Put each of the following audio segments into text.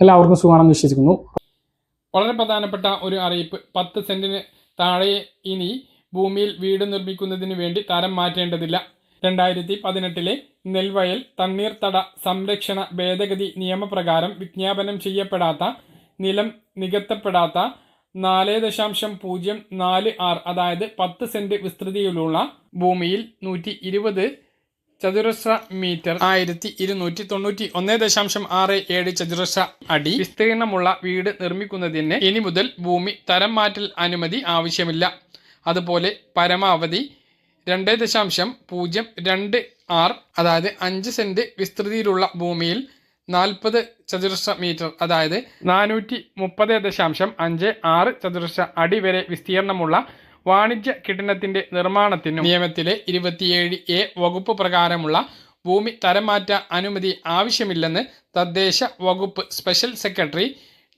എല്ലാവർക്കും സുഖമാണെന്ന് വിശ്വസിക്കുന്നു. വളരെ പ്രധാനപ്പെട്ട ഒരു അറിയിപ്പ്. പത്ത് സെന്റിന് താഴെ ഇനി ഭൂമിയിൽ വീട് നിർമ്മിക്കുന്നതിന് വേണ്ടി തരം മാറ്റേണ്ടതില്ല. രണ്ടായിരത്തി പതിനെട്ടിലെ നെൽവയൽ തണ്ണീർത്തട സംരക്ഷണ ഭേദഗതി നിയമപ്രകാരം വിജ്ഞാപനം ചെയ്യപ്പെടാത്ത നിലം നികത്തപ്പെടാത്ത നാല് ദശാംശം പൂജ്യം നാല് ആറ് അതായത് പത്ത് സെന്റ് വിസ്തൃതിയിലുള്ള ഭൂമിയിൽ നൂറ്റി ഇരുപത് ചതുരശ്ര മീറ്റർ. ആയിരത്തി ഇരുന്നൂറ്റി തൊണ്ണൂറ്റി ഒന്ന് ദശാംശം ആറ് ഏഴ് ചതുരശ്ര അടി. വിസ്തീർണമുള്ള വീട് നിർമ്മിക്കുന്നതിന് ഇനി മുതൽ ഭൂമി തരം മാറ്റൽ അനുമതി ആവശ്യമില്ല. അതുപോലെ പരമാവധി രണ്ട് ദശാംശം പൂജ്യം രണ്ട് ആറ് അതായത് അഞ്ച് സെന്റ് വിസ്തൃതിയിലുള്ള ഭൂമിയിൽ നാൽപ്പത് ചതുരശ്ര മീറ്റർ അതായത് നാനൂറ്റി മുപ്പത് ദശാംശം അഞ്ച് ആറ് ചതുരശ്ര അടി വരെ വിസ്തീർണമുള്ള വാണിജ്യ കെട്ടിടത്തിന്റെ നിർമ്മാണത്തിനും നിയമത്തിലെ ഇരുപത്തിയേഴ് എ വകുപ്പ് പ്രകാരമുള്ള ഭൂമി തരംമാറ്റ അനുമതി ആവശ്യമില്ലെന്ന് തദ്ദേശ വകുപ്പ് സ്പെഷ്യൽ സെക്രട്ടറി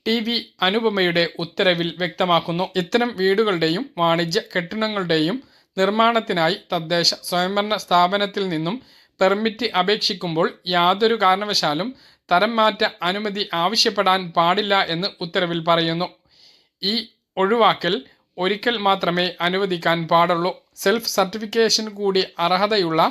ടി വി അനുപമയുടെ ഉത്തരവിൽ വ്യക്തമാക്കുന്നു. ഇത്തരം വീടുകളുടെയും വാണിജ്യ കെട്ടിടങ്ങളുടെയും നിർമ്മാണത്തിനായി തദ്ദേശ സ്വയംഭരണ സ്ഥാപനത്തിൽ നിന്നും പെർമിറ്റ് അപേക്ഷിക്കുമ്പോൾ യാതൊരു കാരണവശാലും തരം മാറ്റ അനുമതി ആവശ്യപ്പെടാൻ പാടില്ല എന്ന് ഉത്തരവിൽ പറയുന്നു. ഈ ഒഴിവാക്കൽ ഒരിക്കൽ മാത്രമേ അനുവദിക്കാൻ പാടുള്ളൂ. സെൽഫ് സർട്ടിഫിക്കേഷൻ കൂടി അർഹതയുള്ള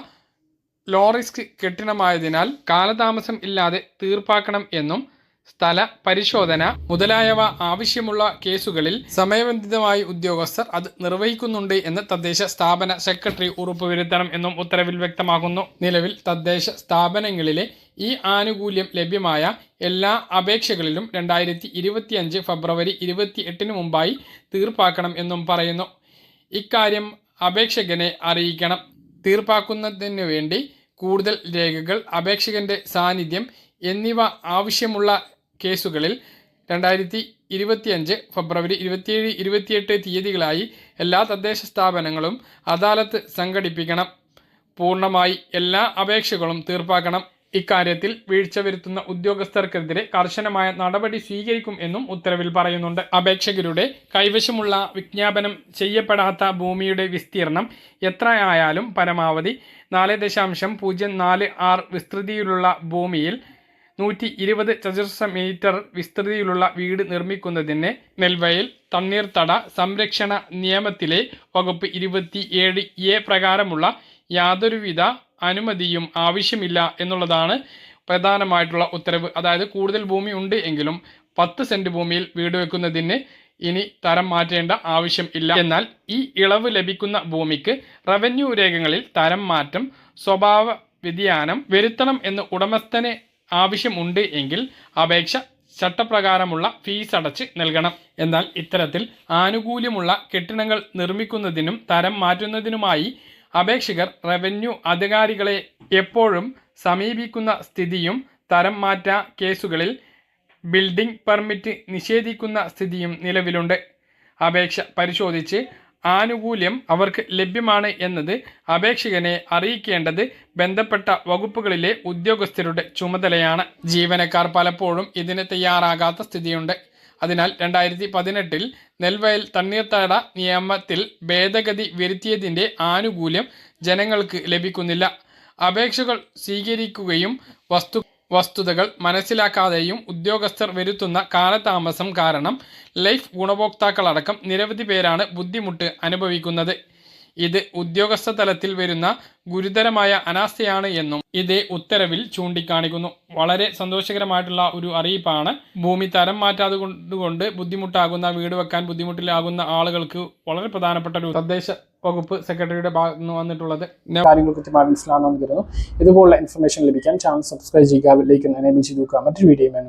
ലോ റിസ്ക് കെട്ടിടമായതിനാൽ കാലതാമസം ഇല്ലാതെ തീർപ്പാക്കണം എന്നും സ്ഥല പരിശോധന മുതലായവ ആവശ്യമുള്ള കേസുകളിൽ സമയബന്ധിതമായി ഉദ്യോഗസ്ഥർ അത് നിർവഹിക്കുന്നുണ്ട് എന്ന് തദ്ദേശ സ്ഥാപന സെക്രട്ടറി ഉറപ്പുവരുത്തണം എന്നും ഉത്തരവിൽ വ്യക്തമാക്കുന്നു. നിലവിൽ തദ്ദേശ സ്ഥാപനങ്ങളിലെ ഈ ആനുകൂല്യം ലഭ്യമായ എല്ലാ അപേക്ഷകളിലും രണ്ടായിരത്തി ഇരുപത്തിയഞ്ച് ഫെബ്രുവരി ഇരുപത്തി എട്ടിന് മുമ്പായി തീർപ്പാക്കണം എന്നും പറയുന്നു. ഇക്കാര്യം അപേക്ഷകനെ അറിയിക്കണം. തീർപ്പാക്കുന്നതിനു വേണ്ടി കൂടുതൽ രേഖകൾ അപേക്ഷകന്റെ സാന്നിധ്യം എന്നിവ ആവശ്യമുള്ള കേസുകളിൽ രണ്ടായിരത്തി ഇരുപത്തിയഞ്ച് ഫെബ്രുവരി ഇരുപത്തിയേഴ് ഇരുപത്തിയെട്ട് തീയതികളായി എല്ലാ തദ്ദേശ സ്ഥാപനങ്ങളും അദാലത്ത് സംഘടിപ്പിക്കണം. പൂർണമായി എല്ലാ അപേക്ഷകളും തീർപ്പാക്കണം. ഇക്കാര്യത്തിൽ വീഴ്ച വരുത്തുന്ന ഉദ്യോഗസ്ഥർക്കെതിരെ കർശനമായ നടപടി സ്വീകരിക്കും എന്നും ഉത്തരവിൽ പറയുന്നുണ്ട്. അപേക്ഷകരുടെ കൈവശമുള്ള വിജ്ഞാപനം ചെയ്യപ്പെടാത്ത ഭൂമിയുടെ വിസ്തീർണം എത്രയായാലും പരമാവധി നാല് ദശാംശം പൂജ്യം നാല് ആറ് വിസ്തൃതിയിലുള്ള ഭൂമിയിൽ നൂറ്റി ഇരുപത് ചതുരശ്ര മീറ്റർ വിസ്തൃതിയിലുള്ള വീട് നിർമ്മിക്കുന്നതിന് നെൽവയൽ തണ്ണീർത്തട സംരക്ഷണ നിയമത്തിലെ വകുപ്പ് ഇരുപത്തി ഏഴ് എ പ്രകാരമുള്ള യാതൊരുവിധ അനുമതിയും ആവശ്യമില്ല എന്നുള്ളതാണ് പ്രധാനമായിട്ടുള്ള ഉത്തരവ്. അതായത് കൂടുതൽ ഭൂമി ഉണ്ട് എങ്കിലും പത്ത് സെന്റ് ഭൂമിയിൽ വീട് വെക്കുന്നതിന് ഇനി തരം മാറ്റേണ്ട ആവശ്യം ഇല്ല. എന്നാൽ ഈ ഇളവ് ലഭിക്കുന്ന ഭൂമിക്ക് റവന്യൂ രേഖകളിൽ തരം മാറ്റം സ്വഭാവ വ്യതിയാനം വരുത്തണം എന്ന് ഉടമസ്ഥന് ആവശ്യമുണ്ട് എങ്കിൽ അപേക്ഷ ചട്ടപ്രകാരമുള്ള ഫീസ് അടച്ച് നൽകണം. എന്നാൽ ഇത്തരത്തിൽ ആനുകൂല്യമുള്ള കെട്ടിടങ്ങൾ നിർമ്മിക്കുന്നതിനും തരം മാറ്റുന്നതിനുമായി അപേക്ഷകർ റവന്യൂ അധികാരികളെ എപ്പോഴും സമീപിക്കുന്ന സ്ഥിതിയും തരം മാറ്റ കേസുകളിൽ ബിൽഡിംഗ് പെർമിറ്റ് നിഷേധിക്കുന്ന സ്ഥിതിയും നിലവിലുണ്ട്. അപേക്ഷ പരിശോധിച്ച് ആനുകൂല്യം അവർക്ക് ലഭ്യമാണ് എന്നത് അപേക്ഷകനെ അറിയിക്കേണ്ടത് ബന്ധപ്പെട്ട വകുപ്പുകളിലെ ഉദ്യോഗസ്ഥരുടെ ചുമതലയാണ്. ജീവനക്കാർ പലപ്പോഴും ഇതിന് തയ്യാറാകാത്ത സ്ഥിതിയുണ്ട്. അതിനാൽ രണ്ടായിരത്തി പതിനെട്ടിൽ നെൽവയൽ തണ്ണീർത്തട നിയമത്തിൽ ഭേദഗതി വരുത്തിയതിന്റെ ആനുകൂല്യം ജനങ്ങൾക്ക് ലഭിക്കുന്നില്ല. അപേക്ഷകൾ സ്വീകരിക്കുകയും വസ്തു വസ്തുതകൾ മനസ്സിലാക്കാതെയും ഉദ്യോഗസ്ഥർ വരുത്തുന്ന കാലതാമസം കാരണം ലൈഫ് ഗുണഭോക്താക്കളടക്കം നിരവധി പേരാണ് ബുദ്ധിമുട്ട് അനുഭവിക്കുന്നത്. ഇത് ഉദ്യോഗസ്ഥ തലത്തിൽ വരുന്ന ഗുരുതരമായ അനാസ്ഥയാണ് എന്നും ഇതേ ഉത്തരവിൽ ചൂണ്ടിക്കാണിക്കുന്നു. വളരെ സന്തോഷകരമായിട്ടുള്ള ഒരു അറിയിപ്പാണ്. ഭൂമി തരം മാറ്റാതെ ബുദ്ധിമുട്ടാകുന്ന വീട് വെക്കാൻ ബുദ്ധിമുട്ടിലാകുന്ന ആളുകൾക്ക് വളരെ പ്രധാനപ്പെട്ട ഒരു തദ്ദേശ വകുപ്പ് സെക്രട്ടറിയുടെ ഭാഗത്ത് നിന്ന് വന്നിട്ടുള്ളത് കാര്യങ്ങൾ കൃത്യമായി മനസ്സിലാണെന്ന് കരുതുന്നു ഇതുപോലുള്ള ഇൻഫർമേഷൻ ലഭിക്കാൻ ചാനൽ സബ്സ്ക്രൈബ് ചെയ്യുക ലൈക്ക് എനേബിൾ വെക്കുക. മറ്റൊരു വീഡിയോ ബൈ